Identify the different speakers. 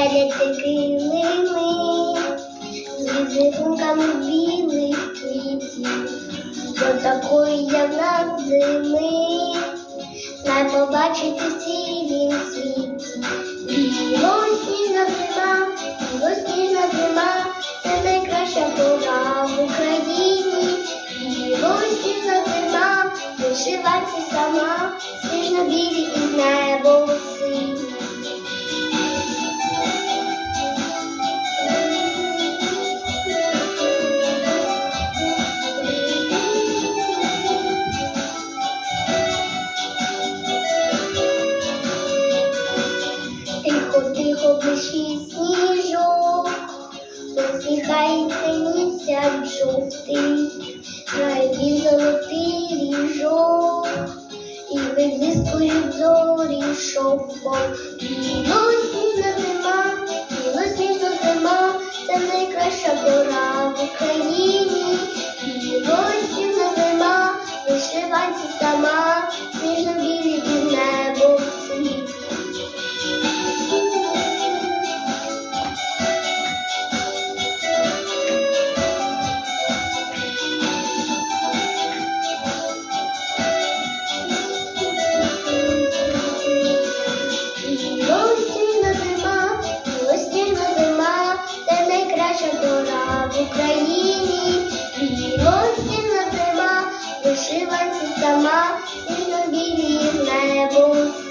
Speaker 1: стеляться килими, з білих квітів, до такої, як на зими, най побачити в цілім світі. Білосніжна зима, білосніжна зима, це найкраща пора в Україні. Білосніжна зима, вишивати сама, сніжно білі тихо, тихо бушить сніжок, посміхається місяць жовтий, найбільш золотий ріжок, і виблискують зорі шовком. Білосніжна зима, білосніжна зима, це найкраща пора в Україні. Білосніжна зима, вишиванці сама. The mountain will be his manable.